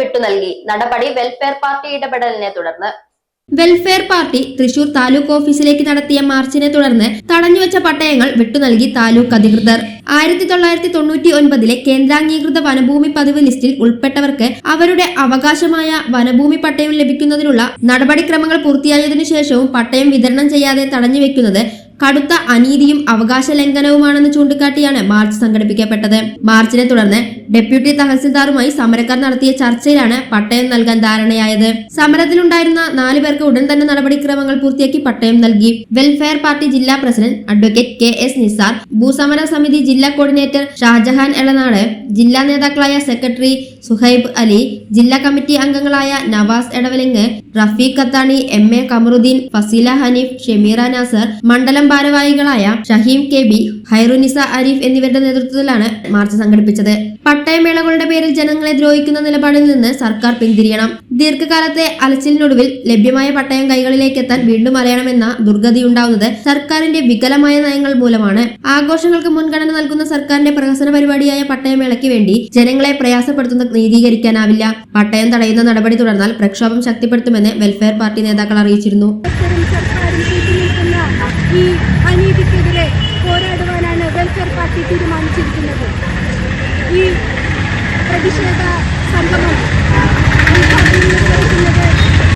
വിട്ടുനൽകി നടപടി welfare party ഇടപെടലിനെ തുടർന്ന്. വെൽഫെയർ പാർട്ടി തൃശൂർ താലൂക്ക് ഓഫീസിലേക്ക് നടത്തിയ മാർച്ചിനെ തുടർന്ന് തടഞ്ഞുവെച്ച പട്ടയങ്ങൾ വിട്ടുനൽകി താലൂക്ക് അധികൃതർ. ആയിരത്തി തൊള്ളായിരത്തി തൊണ്ണൂറ്റി ഒൻപതിലെ കേന്ദ്രാംഗീകൃത വനഭൂമി പതിവ് ലിസ്റ്റിൽ ഉൾപ്പെട്ടവർക്ക് അവരുടെ അവകാശമായ വനഭൂമി പട്ടയം ലഭിക്കുന്നതിനുള്ള നടപടിക്രമങ്ങൾ പൂർത്തിയായതിനു ശേഷവും പട്ടയം വിതരണം ചെയ്യാതെ തടഞ്ഞുവെക്കുന്നത് കടുത്ത അനീതിയും അവകാശ ലംഘനവുമാണെന്ന് ചൂണ്ടിക്കാട്ടിയാണ് മാർച്ച് സംഘടിപ്പിക്കപ്പെട്ടത്. മാർച്ചിനെ തുടർന്ന് ഡെപ്യൂട്ടി തഹസിൽദാറുമായി സമരക്കാർ നടത്തിയ ചർച്ചയിലാണ് പട്ടയം നൽകാൻ ധാരണയായത്. സമരത്തിലുണ്ടായിരുന്ന നാലു പേർക്ക് ഉടൻ തന്നെ നടപടിക്രമങ്ങൾ പൂർത്തിയാക്കി പട്ടയം നൽകി. വെൽഫെയർ പാർട്ടി ജില്ലാ president advocate K S Nisar ഭൂസമര സമിതി ജില്ലാ കോർഡിനേറ്റർ ഷാജഹാൻ എളനാട് ജില്ലാ നേതാക്കളായ സെക്രട്ടറി സുഹൈബ് അലി ജില്ലാ കമ്മിറ്റി അംഗങ്ങളായ നവാസ് എടവലിങ് റഫീഖ് കത്താണി എം എ കമറുദ്ദീൻ ഫസീല ഹനീഫ് ഷെമീറ നാസർ മണ്ഡലം ഭാരവാഹികളായ ഷഹീം കെ ബി ഹൈറുനിസ അരീഫ് എന്നിവരുടെ നേതൃത്വത്തിലാണ് മാർച്ച് സംഘടിപ്പിച്ചത്. പട്ടയമേളകളുടെ പേരിൽ ജനങ്ങളെ ദ്രോഹിക്കുന്ന നിലപാടിൽ നിന്ന് സർക്കാർ പിന്തിരിയണം. ദീർഘകാലത്തെ അലച്ചിലിനൊടുവിൽ ലഭ്യമായ പട്ടയം കൈകളിലേക്ക് എത്താൻ വീണ്ടും അറിയണമെന്ന ദുർഗതിയുണ്ടാവുന്നത് സർക്കാരിന്റെ വികലമായ നയങ്ങൾ മൂലമാണ്. ആഘോഷങ്ങൾക്ക് മുൻഗണന നൽകുന്ന സർക്കാരിന്റെ പ്രഹസന പരിപാടിയായ പട്ടയമേളയ്ക്ക് വേണ്ടി ജനങ്ങളെ പ്രയാസപ്പെടുത്തുന്ന നീതീകരിക്കാനാവില്ല. പട്ടയം തടയുന്ന നടപടി തുടർന്നാൽ പ്രക്ഷോഭം ശക്തിപ്പെടുത്തുമെന്ന് വെൽഫെയർ പാർട്ടി നേതാക്കൾ അറിയിച്ചിരുന്നു. ഈ അനീതിക്കെതിരെ പോരാടുവാനാണ് വെൽഫെയർ പാർട്ടി തീരുമാനിച്ചിരിക്കുന്നത്. 谢的大家。